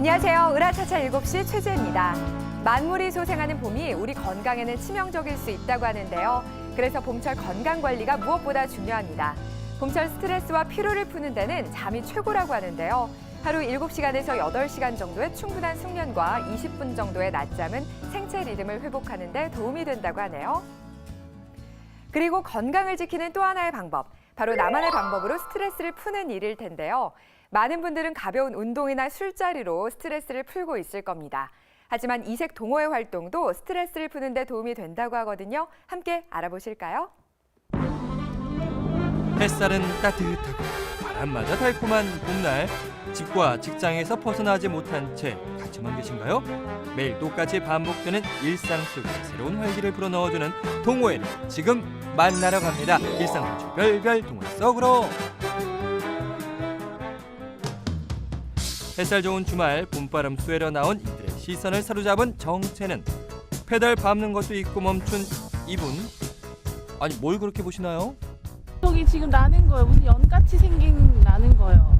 안녕하세요. 으라차차 7시 최재입니다. 만물이 소생하는 봄이 우리 건강에는 치명적일 수 있다고 하는데요. 그래서 봄철 건강 관리가 무엇보다 중요합니다. 봄철 스트레스와 피로를 푸는 데는 잠이 최고라고 하는데요. 하루 7시간에서 8시간 정도의 충분한 숙면과 20분 정도의 낮잠은 생체 리듬을 회복하는 데 도움이 된다고 하네요. 그리고 건강을 지키는 또 하나의 방법, 바로 나만의 방법으로 스트레스를 푸는 일일 텐데요. 많은 분들은 가벼운 운동이나 술자리로 스트레스를 풀고 있을 겁니다. 하지만 이색 동호회 활동도 스트레스를 푸는 데 도움이 된다고 하거든요. 함께 알아보실까요? 햇살은 따뜻하고 바람마저 달콤한 봄날 집과 직장에서 벗어나지 못한 채 갇혀만 계신가요? 매일 똑같이 반복되는 일상 속에 새로운 활기를 불어넣어주는 동호회를 지금 만나러 갑니다. 일상 탈출 별별 동호회 속으로 햇살 좋은 주말 봄바람 쐬러 나온 이들의 시선을 사로잡은 정체는 페달 밟는 것도 있고 멈춘 이분 아니 뭘 그렇게 보시나요? 저기 지금 나는 거예요. 무슨 연같이 생긴 나는 거예요.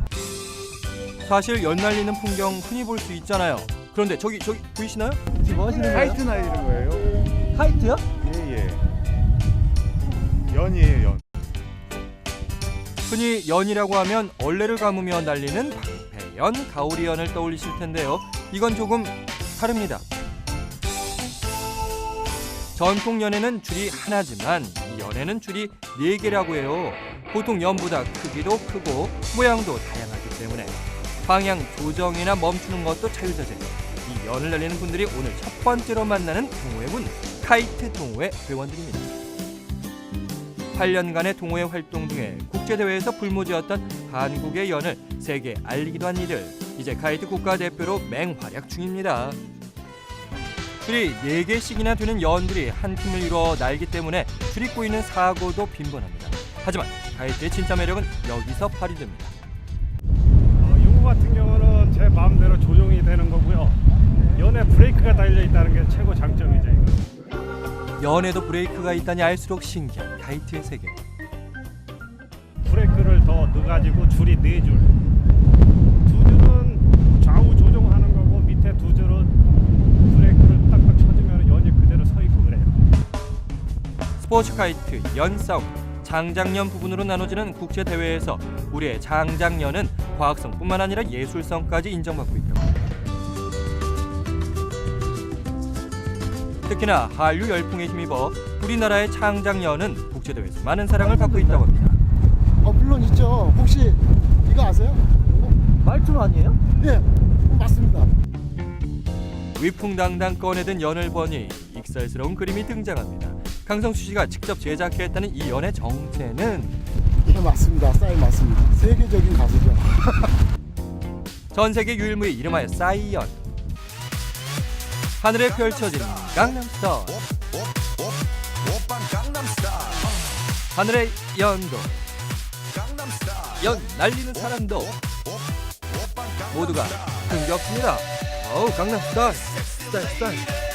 사실 연 날리는 풍경 흔히 볼 수 있잖아요. 그런데 저기 저기 보이시나요? 지금 뭐 하시는 거예요? 하이트 날리는 거예요. 하이트요? 예, 예. 연이에요, 연. 흔히 연이라고 하면 얼레를 감으며 날리는 방패연, 가오리연을 떠올리실 텐데요. 이건 조금 다릅니다. 전통 연에는 줄이 하나지만 이 연에는 줄이 네 개라고 해요. 보통 연보다 크기도 크고 모양도 다양하기 때문에 방향 조정이나 멈추는 것도 자유자재. 이 연을 날리는 분들이 오늘 첫 번째로 만나는 동호회군 카이트 동호회 회원들입니다. 8년간의 동호회 활동 중에 국제대회에서 불모지였던 한국의 연을 세계에 알리기도 한 이들 이제 카이트 국가대표로 맹활약 중입니다. 줄이 4개씩이나 되는 연들이 한 팀을 이루어 날기 때문에 줄이 꼬이는 사고도 빈번합니다. 하지만 카이트의 진짜 매력은 여기서 발휘됩니다. 같은 경우는 제 마음대로 조정이 되는 거고요. 연에 브레이크가 달려 있다는 게 최고 장점이죠. 이거. 연에도 브레이크가 있다니 알수록 신기한 카이트의 세계. 브레이크를 더 넣어가지고 줄이 네 줄. 두 줄은 좌우 조정하는 거고 밑에 두 줄은 브레이크를 딱딱 쳐주면 연이 그대로 서 있고 그래요. 스포츠 카이트 연 싸움 장장연 부분으로 나눠지는 국제 대회에서 우리의 장장연은 과학성뿐만 아니라 예술성까지 인정받고 있다고 합니다. 특히나 한류 열풍에 힘입어 우리나라의 장장연은 국제 대회에서 많은 사랑을 받고 있다고 합니다. 어 물론 있죠. 혹시 이거 아세요? 말투 아니에요? 예, 맞습니다. 위풍당당 꺼내든 연을 보니 익살스러운 그림이 등장합니다. 강성수 씨가 직접 제작했다는 이 연의 정체는? 예, 맞습니다. 싸이 맞습니다. 세계적인 가수죠. 전 세계 유일무이 이름하여 싸이연. 하늘에 펼쳐진 강남스타일. 하늘의 연도. 연 날리는 사람도. 모두가 흥겹습니다. 어우 강남스타일. 스타일 스타일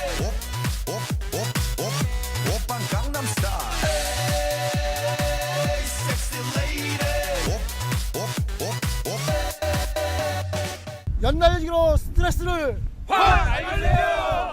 연날리기로 스트레스를 화! 알려주세요!